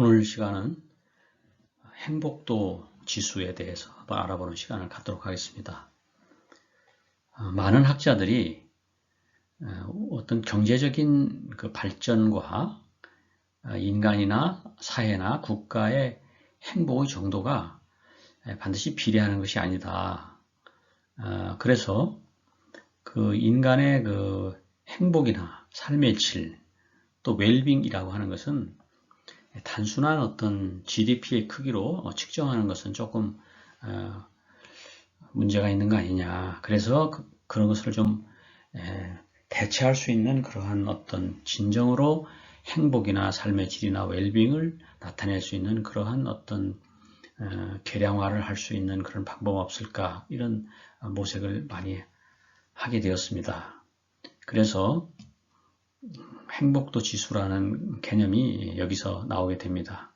오늘 시간은 행복도 지수에 대해서 한번 알아보는 시간을 갖도록 하겠습니다. 어, 많은 학자들이 어, 어떤 경제적인 그 발전과 어, 인간이나 사회나 국가의 행복의 정도가 반드시 비례하는 것이 아니다. 그래서 그 인간의 그 행복이나 삶의 질, 또 웰빙이라고 하는 것은 단순한 어떤 GDP의 크기로 어, 측정하는 것은 조금 어, 문제가 있는 거 아니냐. 그래서 그, 런 것을 좀 대체할 수 있는 그러한 어떤 진정으로 행복이나 삶의 질이나 웰빙을 나타낼 수 있는 그러한 어떤 어, 계량화를 할 수 있는 그런 방법 없을까 이런 모색을 많이 하게 되었습니다. 그래서 행복도 지수라는 개념이 여기서 나오게 됩니다.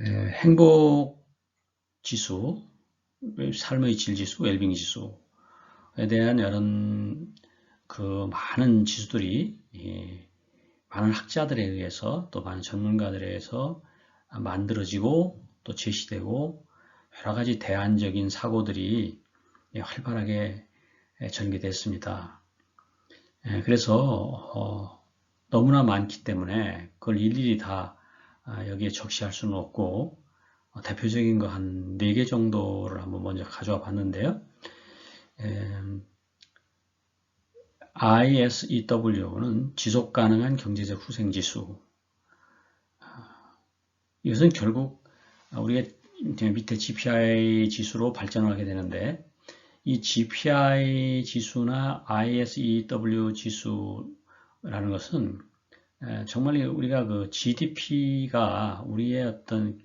행복 지수, 삶의 질 지수, 웰빙 지수에 대한 이런 그 많은 지수들이 많은 학자들에 의해서 또 많은 전문가들에 의해서 만들어지고 또 제시되고 여러 가지 대안적인 사고들이 활발하게 전개됐습니다. 그래서 어, 너무나 많기 때문에 그걸 일일이 다 아, 여기에 적시할 수는 없고 어, 대표적인 거 한 4개 정도를 한번 먼저 가져와 봤는데요. ISEW는 지속 가능한 경제적 후생 지수. 아, 이것은 결국 우리가 밑에 GPI 지수로 발전하게 되는데 이 GPI 지수나 ISEW 지수라는 것은 정말 우리가 그 GDP가 우리의 어떤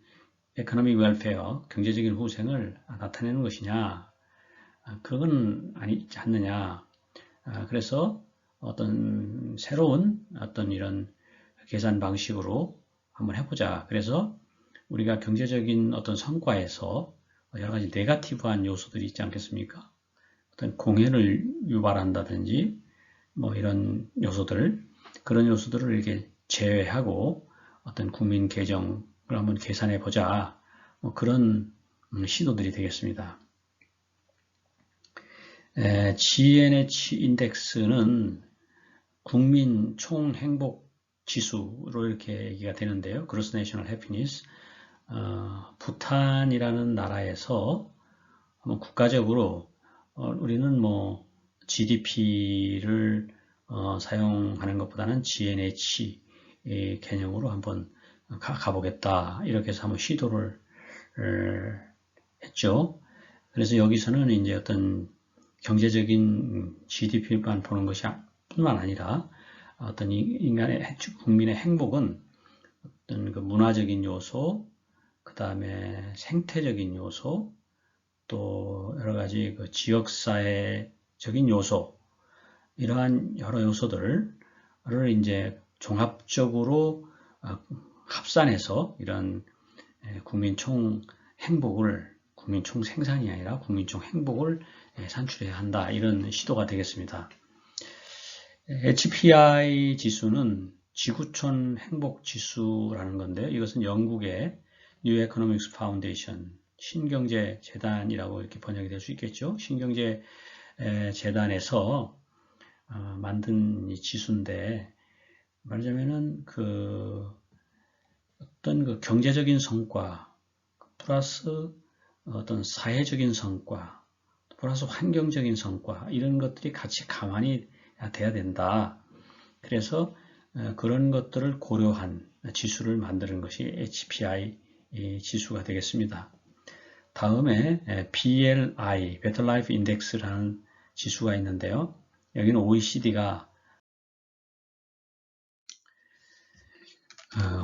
에코노믹 웰페어, 경제적인 후생을 나타내는 것이냐, 아, 그건 아니지 않느냐. 아, 그래서 어떤 새로운 어떤 이런 계산 방식으로 한번 해보자. 그래서 우리가 경제적인 어떤 성과에서 여러 가지 네가티브한 요소들이 있지 않겠습니까? 어떤 공해를 유발한다든지 뭐 이런 요소들 그런 요소들을 이렇게 제외하고 어떤 국민 계정을 한번 계산해 보자. 뭐 그런 음, 시도들이 되겠습니다. 에, GNH 인덱스는 국민 총 행복 지수로 이렇게 얘기가 되는데요. Gross National Happiness. 어, 부탄이라는 나라에서 국가적으로 어, 우리는 뭐 GDP를 어, 사용하는 것보다는 GNH 개념으로 한번 가, 보겠다 이렇게 해서 한번 시도를 했죠. 그래서 여기서는 이제 어떤 경제적인 GDP만 보는 것이 뿐만 아니라 어떤 인간의 국민의 행복은 어떤 그 문화적인 요소, 그 다음에 생태적인 요소, 또 여러 가지 그 지역사회적인 요소, 이러한 여러 요소들을 이제 종합적으로 어, 합산해서 이런 국민 총 행복을 국민 총 생산이 아니라 국민 총 행복을 산출해야 한다 이런 시도가 되겠습니다. HPI 지수는 지구촌 행복 지수라는 건데요. 이것은 영국의 New Economics Foundation 신경제 재단이라고 이렇게 번역이 될 수 있겠죠. 신경제 재단에서 어, 만든 지수인데 말하자면은 그 어떤 그 경제적인 성과 플러스 어떤 사회적인 성과 플러스 환경적인 성과 이런 것들이 같이 가만히 돼야 된다. 그래서 어, 그런 것들을 고려한 지수를 만드는 것이 HPI 지수가 되겠습니다. 다음에 BLI, Better Life Index라는 지수가 있는데요. 여기는 OECD가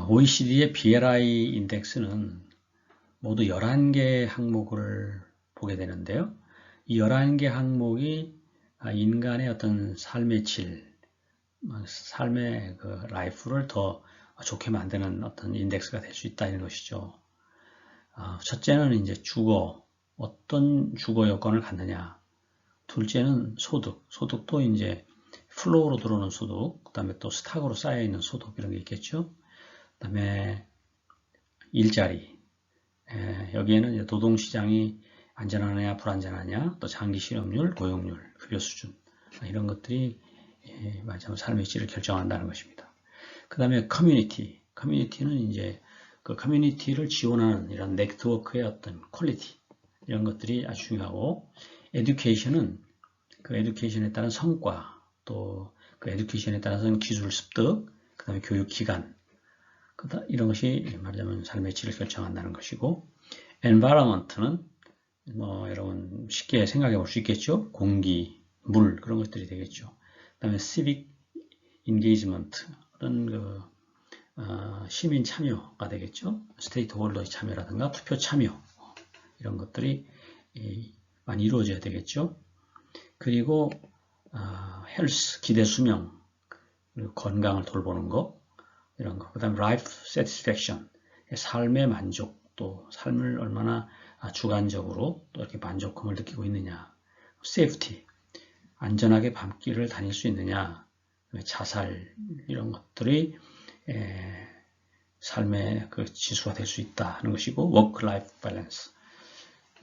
OECD의 BLI 인덱스는 모두 11개 항목을 보게 되는데요. 이 11개 항목이 인간의 어떤 삶의 질, 삶의 그 라이프를 더 좋게 만드는 어떤 인덱스가 될 수 있다 이런 것이죠. 아, 첫째는 이제 주거, 어떤 주거 여건을 갖느냐. 둘째는 소득, 소득도 이제 플로우로 들어오는 소득, 그 다음에 또 스탁으로 쌓여있는 소득 이런 게 있겠죠. 그 다음에 일자리, 에, 여기에는 노동시장이 안전하냐 불안전하냐, 또 장기 실업률, 고용률, 급여 수준 이런 것들이 예, 마지막 삶의 질을 결정한다는 것입니다. 그 다음에 커뮤니티, 커뮤니티는 이제 그 커뮤니티를 지원하는 이런 네트워크의 어떤 퀄리티 이런 것들이 아주 중요하고 에듀케이션은 그 에듀케이션에 따른 성과 또그 에듀케이션에 따라서는 기술 습득 그 다음에 교육 기간 이런 것이 말하자면 삶의 질을 결정한다는 것이고 environment는 뭐 여러분 쉽게 생각해 볼 수 있겠죠 공기 물 그런 것들이 되겠죠 그 다음에 civic engagement 그런 그 어, 시민 참여가 되겠죠. 스테이트 홀더의 참여라든가 투표 참여 이런 것들이 많이 이루어져야 되겠죠. 그리고 어, 헬스, 기대 수명, 그리고 건강을 돌보는 거 이런 거. 그 다음 라이프 세티스팩션, 삶의 만족, 또 삶을 얼마나 주관적으로 또 이렇게 만족감을 느끼고 있느냐. 세이프티, 안전하게 밤길을 다닐 수 있느냐. 자살 이런 것들이 에, 삶의 그 지수가 될 수 있다 하는 것이고 work-life balance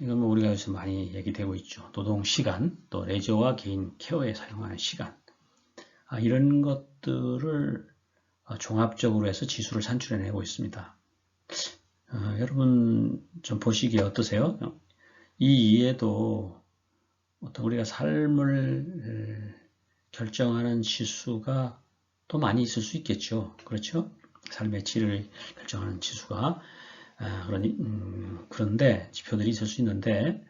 이건 뭐 우리가 요새 많이 얘기되고 있죠. 노동 시간, 또 레저와 개인 케어에 사용하는 시간 아, 이런 것들을 어, 종합적으로 해서 지수를 산출해내고 있습니다. 어, 여러분 좀 보시기에 어떠세요? 이 이해도 어떤 우리가 삶을 결정하는 지수가 또 많이 있을 수 있겠죠. 그렇죠? 삶의 질을 결정하는 지수가 아, 그러니, 음, 그런데 지표들이 있을 수 있는데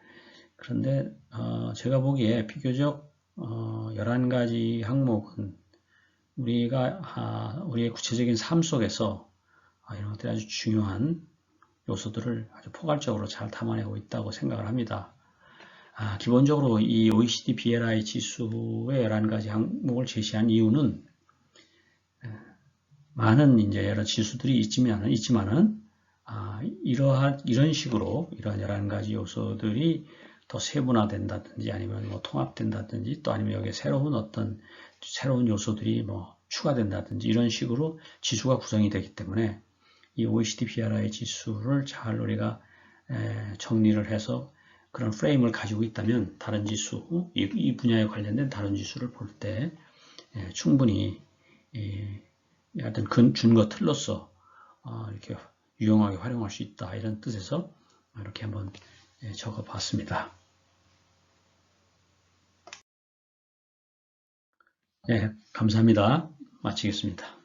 그런데 어, 제가 보기에 비교적 어, 11가지 항목은 우리가 아, 우리의 구체적인 삶 속에서 아, 이런 것들이 아주 중요한 요소들을 아주 포괄적으로 잘 담아내고 있다고 생각을 합니다. 아, 기본적으로 이 OECD BLI 지수의 11가지 항목을 제시한 이유는 많은 이제 여러 지수들이 있지만은, 있지만은, 아, 이러한, 이런 식으로, 이러한 11가지 요소들이 더 세분화된다든지 아니면 뭐 통합된다든지 또 아니면 여기에 새로운 어떤 새로운 요소들이 뭐 추가된다든지 이런 식으로 지수가 구성이 되기 때문에 이 OECD BRI 지수를 잘 우리가 정리를 해서 그런 프레임을 가지고 있다면 다른 지수, 이, 분야에 관련된 다른 지수를 볼 때 충분히 어떤 근 준거 틀로서 어, 이렇게 유용하게 활용할 수 있다 이런 뜻에서 이렇게 한번 적어 봤습니다. 네, 감사합니다. 마치겠습니다.